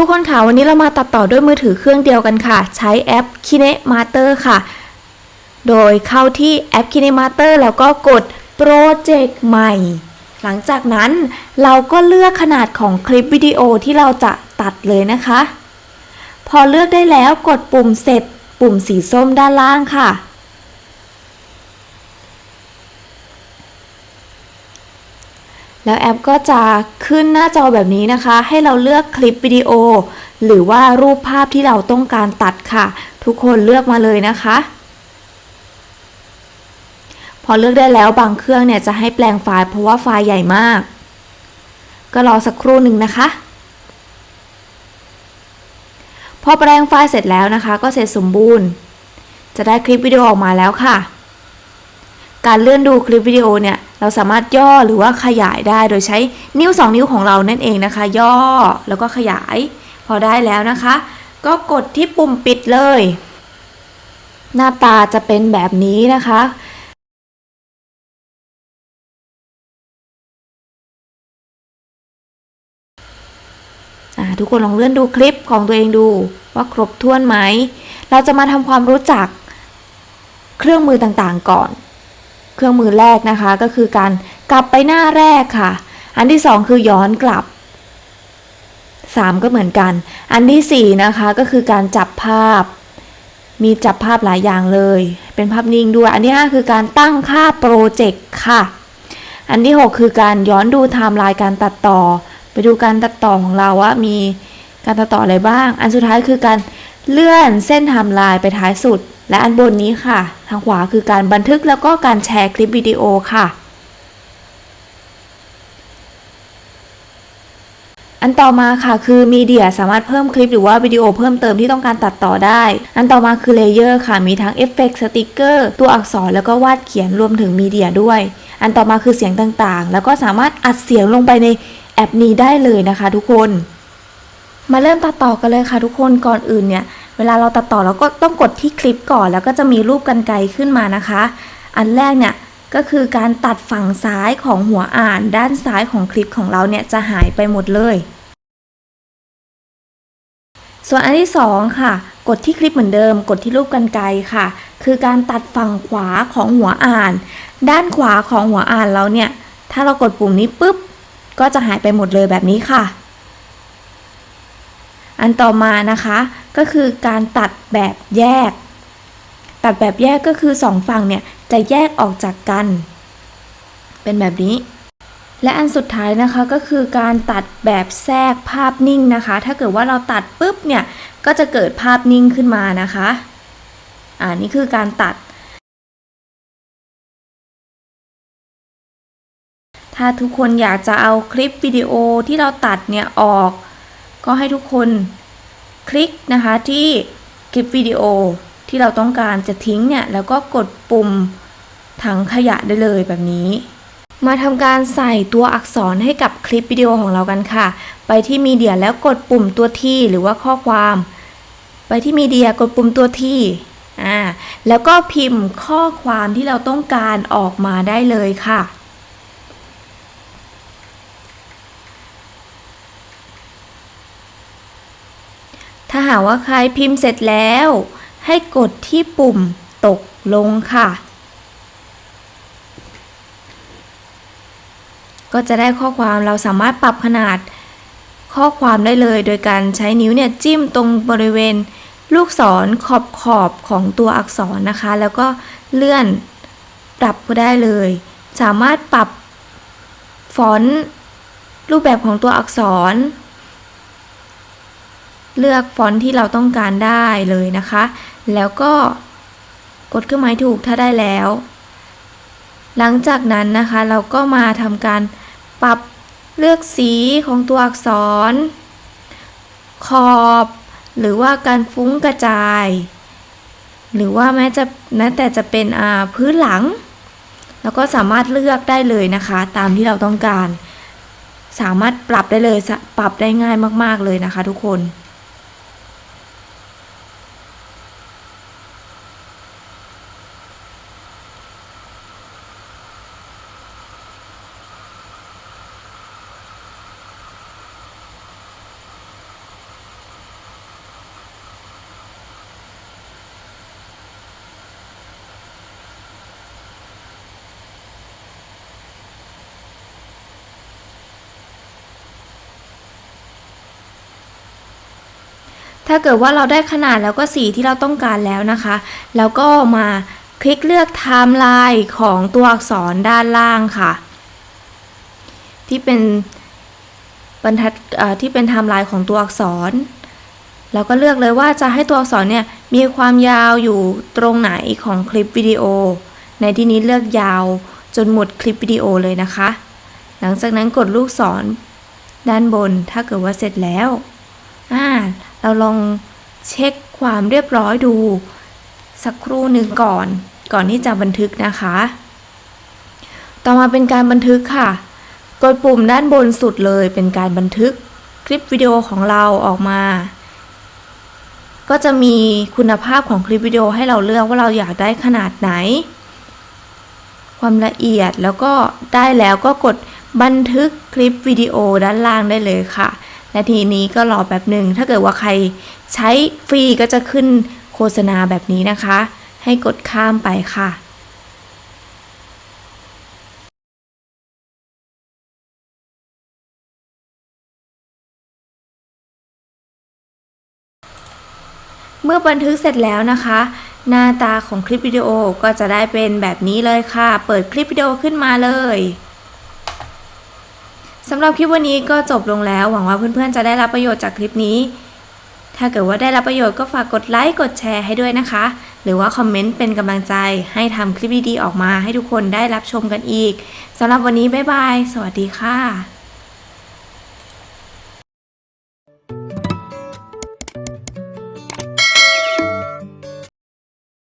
ทุกคนค่ะวันนี้เรามาตัดต่อด้วยมือถือเครื่องเดียวกันค่ะ ใช้แอป KineMaster ค่ะ โดยเข้าที่แอป KineMaster แล้วก็กดโปรเจกต์ใหม่ หลังจากนั้นเราก็เลือกขนาดของคลิปวิดีโอที่เราจะตัดเลยนะคะ พอเลือกได้แล้วกดปุ่มเสร็จ ปุ่มสีส้มด้านล่างค่ะ แล้วแอปก็จะขึ้นหน้าจอแบบนี้นะคะ ให้เราเลือกคลิปวิดีโอ หรือว่ารูปภาพที่เราต้องการตัดค่ะ ทุกคนเลือกมาเลยนะคะ พอเลือกได้แล้วบางเครื่องเนี่ยจะให้แปลงไฟล์เพราะว่าไฟล์ใหญ่มาก ก็รอสักครู่หนึ่งนะคะ พอแปลงไฟล์เสร็จแล้วนะคะ ก็เสร็จสมบูรณ์ จะได้คลิปวิดีโอออกมาแล้วค่ะ การเลื่อนดูคลิปวิดีโอเนี่ย เราสามารถย่อหรือว่าขยายได้โดยใช้นิ้ว 2 นิ้วของเรานั่นเองนะคะ ย่อแล้วก็ขยาย พอได้แล้วนะคะ ก็กดที่ปุ่มปิดเลย หน้าตาจะเป็นแบบนี้นะคะทุกคนลองเลื่อนดูคลิปของตัวเองดูว่าครบถ้วนไหม เราจะมาทำความรู้จักเครื่องมือต่างๆก่อน เครื่องมือแรกนะคะก็คือการกลับไปหน้าแรกค่ะ อันที่สองคือย้อนกลับ 3 ก็เหมือนกัน อันที่ 4 นะคะก็คือการจับภาพ มีจับภาพหลายอย่างเลย เป็นภาพนิ่งด้วย อันที่ 5 คือการตั้งค่าโปรเจกต์ค่ะ อันที่ 6 คือการย้อนดูไทม์ไลน์การตัดต่อ ไปดูการตัดต่อของเราว่ามีการตัดต่ออะไรบ้าง อันสุดท้ายคือการเลื่อนเส้นไทม์ไลน์ไปท้ายสุด และอันบนนี้ค่ะ ทางขวาคือการบันทึกแล้วก็การแชร์คลิปวิดีโอค่ะ อันต่อมาค่ะคือมีเดียสามารถเพิ่มคลิปหรือว่าวิดีโอเพิ่มเติมที่ต้องการตัดต่อได้ อันต่อมาคือเลเยอร์ค่ะ มีทั้งเอฟเฟกต์สติกเกอร์ตัวอักษรแล้วก็วาดเขียนรวมถึงมีเดียด้วย อันต่อมาคือเสียงต่างๆ แล้วก็สามารถอัดเสียงลงไปในแอปนี้ได้เลยนะคะ ทุกคน มาเริ่มตัดต่อกันเลยค่ะทุกคนก่อนอื่นเนี่ย เวลาเราตัดต่อเราก็ต้องกดที่คลิปก่อน แล้วก็จะมีรูปกันไกขึ้นมานะคะ อันแรกเนี่ยก็คือการตัดฝั่งซ้ายของหัวอ่าน ด้านซ้ายของคลิปของเราเนี่ยจะหายไปหมดเลย ส่วนอันที่สองค่ะ กดที่คลิปเหมือนเดิม กดที่รูปกันไกค่ะ คือการตัดฝั่งขวาของหัวอ่าน ด้านขวาของหัวอ่านเราเนี่ยถ้าเรากดปุ่มนี้ปุ๊บก็จะหายไปหมดเลยแบบนี้ค่ะ อันต่อมานะคะก็คือการตัดแบบแยก ตัดแบบแยกก็คือสองฝั่งเนี่ยจะแยกออกจากกัน เป็นแบบนี้ และอันสุดท้ายนะคะก็คือการตัดแบบแทรกภาพนิ่งนะคะ ถ้าเกิดว่าเราตัดปุ๊บเนี่ยก็จะเกิดภาพนิ่งขึ้นมานะคะอ่านี่คือการตัด ถ้าทุกคนอยากจะเอาคลิปวิดีโอที่เราตัดเนี่ยออก ก็ให้ทุกคนคลิกนะคะที่คลิปวิดีโอที่เราต้องการจะทิ้งเนี่ย แล้วก็กดปุ่มถังขยะได้เลยแบบนี้ มาทำการใส่ตัวอักษรให้กับคลิปวิดีโอของเรากันค่ะ ไปที่มีเดียแล้วกดปุ่มตัวที่ หรือว่าข้อความ ไปที่มีเดียกดปุ่มตัวที่อ่าแล้วก็พิมพ์ข้อความที่เราต้องการออกมาได้เลยค่ะ ถ้าหากว่าใครพิมพ์เสร็จแล้ว ให้กดที่ปุ่มตกลงค่ะ ก็จะได้ข้อความเราสามารถปรับขนาดข้อความได้เลย โดยการใช้นิ้วเนี่ยจิ้มตรงบริเวณลูกศรขอบขอบของตัวอักษรนะคะ แล้วก็เลื่อนปรับก็ได้เลย สามารถปรับฟอนต์รูปแบบของตัวอักษร เลือกฟอนต์ที่เราต้องการได้เลยนะคะ แล้วก็กดเครื่องหมายถูกถ้าได้แล้ว หลังจากนั้นนะคะเราก็มาทำการปรับเลือกสีของตัวอักษร ขอบ หรือว่าการฟุ้งกระจาย หรือว่าแม้จะแม้แต่จะเป็นพื้นหลัง แล้วก็สามารถเลือกได้เลยนะคะ ตามที่เราต้องการ สามารถปรับได้เลยปรับได้ง่ายมาก ๆ เลยนะคะทุกคน ถ้าเกิดว่าเราได้ขนาดแล้วก็สีที่เราต้องการแล้วนะคะ แล้วก็มาคลิกเลือกไทม์ไลน์ของตัวอักษรด้านล่างค่ะ ที่เป็นบรรทัดที่เป็นไทม์ไลน์ของตัวอักษรเราก็เลือกเลยว่าจะให้ตัวอักษรเนี่ยมีความยาวอยู่ตรงไหนของคลิปวิดีโอ ในที่นี้เลือกยาวจนหมดคลิปวิดีโอเลยนะคะ หลังจากนั้นกดลูกศรด้านบนถ้าเกิดว่าเสร็จแล้วอ่า เราลองเช็คความเรียบร้อยดู สักครู่หนึ่งก่อน ก่อนที่จะบันทึกนะคะ ต่อมาเป็นการบันทึกค่ะ กดปุ่มด้านบนสุดเลยเป็นการบันทึกคลิปวิดีโอของเราออกมา ก็จะมีคุณภาพของคลิปวิดีโอให้เราเลือกว่าเราอยากได้ขนาดไหน ความละเอียดแล้วก็ได้แล้วก็กดบันทึกคลิปวิดีโอด้านล่างได้เลยค่ะ และทีนี้ก็รอแป๊บหนึ่งถ้าเกิดว่าใครใช้ฟรีก็จะขึ้นโฆษณาแบบนี้นะคะ ให้กดข้ามไปค่ะเมื่อบันทึกเสร็จแล้วนะคะ หน้าตาของคลิปวิดีโอก็จะได้เป็นแบบนี้เลยค่ะ เปิดคลิปวิดีโอขึ้นมาเลย สำหรับคลิปวันนี้ก็จบลงแล้ว หวังว่าเพื่อนๆจะได้รับประโยชน์จากคลิปนี้ ถ้าเกิดว่าได้รับประโยชน์ก็ฝากกดไลค์กดแชร์ให้ด้วยนะคะ หรือว่าคอมเมนต์เป็นกำลังใจให้ทำคลิปดีๆออกมาให้ทุกคนได้รับชมกันอีกสำหรับวันนี้บ๊ายบาย สวัสดีค่ะ